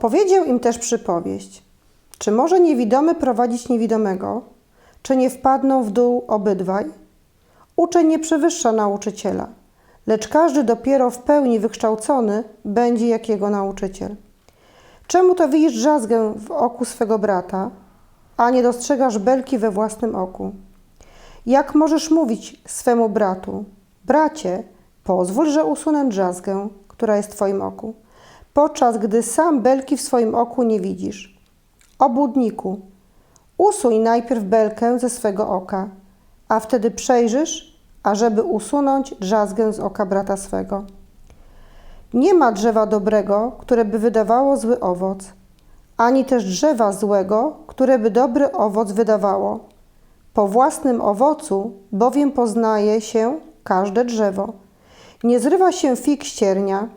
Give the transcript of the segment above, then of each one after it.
Opowiedział im też przypowieść. Czy może niewidomy prowadzić niewidomego? Czy nie wpadną w dół obydwaj? Uczeń nie przewyższa nauczyciela, lecz każdy dopiero w pełni wykształcony będzie jak jego nauczyciel. Czemu to widzisz drzazgę w oku swego brata, a nie dostrzegasz belki we własnym oku? Jak możesz mówić swemu bratu, bracie, pozwól, że usunę drzazgę, która jest w twoim oku, podczas gdy sam belki w swoim oku nie widzisz? Obłudniku, usuń najpierw belkę ze swego oka, a wtedy przejrzysz, ażeby usunąć drzazgę z oka brata swego. Nie ma drzewa dobrego, które by wydawało zły owoc, ani też drzewa złego, które by dobry owoc wydawało. Po własnym owocu bowiem poznaje się każde drzewo. Nie zrywa się fig ściernia,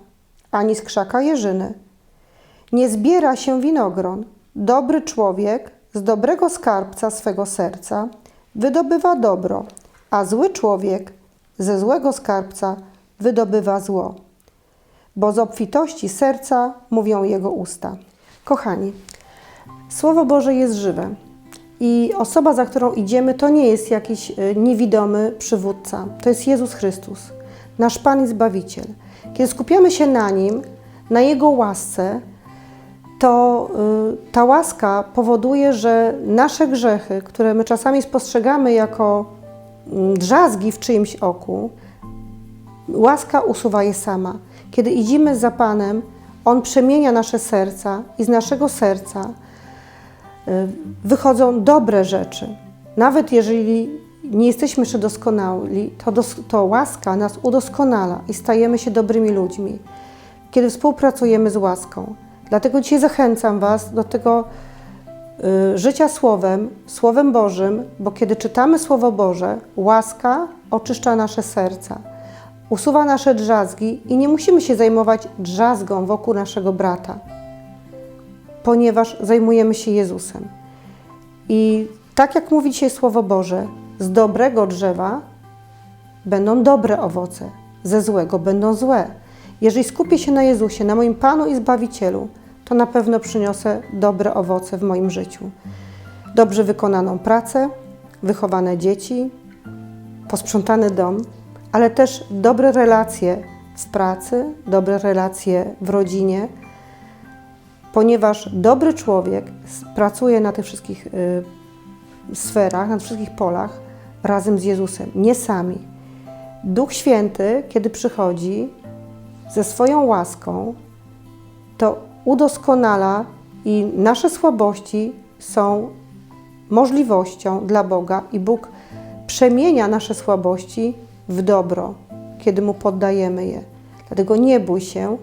ani z krzaka jeżyny. Nie zbiera się winogron. Dobry człowiek z dobrego skarbca swego serca wydobywa dobro, a zły człowiek ze złego skarbca wydobywa zło. Bo z obfitości serca mówią jego usta. Kochani, Słowo Boże jest żywe. I osoba, za którą idziemy, to nie jest jakiś y, niewidomy przywódca. To jest Jezus Chrystus, nasz Pan i Zbawiciel. Kiedy skupiamy się na Nim, na Jego łasce, to y, ta łaska powoduje, że nasze grzechy, które my czasami spostrzegamy jako mm, drzazgi w czyimś oku, łaska usuwa je sama. Kiedy idziemy za Panem, On przemienia nasze serca i z naszego serca y, wychodzą dobre rzeczy. Nawet jeżeli nie jesteśmy jeszcze doskonali, to, dos to łaska nas udoskonala i stajemy się dobrymi ludźmi, kiedy współpracujemy z łaską. Dlatego dzisiaj zachęcam Was do tego y, życia Słowem, Słowem Bożym, bo kiedy czytamy Słowo Boże, łaska oczyszcza nasze serca, usuwa nasze drzazgi i nie musimy się zajmować drzazgą wokół naszego brata, ponieważ zajmujemy się Jezusem. I tak jak mówi dzisiaj Słowo Boże, z dobrego drzewa będą dobre owoce, ze złego będą złe. Jeżeli skupię się na Jezusie, na moim Panu i Zbawicielu, to na pewno przyniosę dobre owoce w moim życiu. Dobrze wykonaną pracę, wychowane dzieci, posprzątany dom, ale też dobre relacje w pracy, dobre relacje w rodzinie, ponieważ dobry człowiek pracuje na tych wszystkich y, sferach, na wszystkich polach razem z Jezusem, nie sami. Duch Święty, kiedy przychodzi ze swoją łaską, to udoskonala i nasze słabości są możliwością dla Boga i Bóg przemienia nasze słabości w dobro, kiedy Mu poddajemy je. Dlatego nie bój się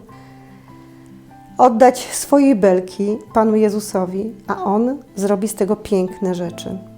oddać swojej belki Panu Jezusowi, a On zrobi z tego piękne rzeczy.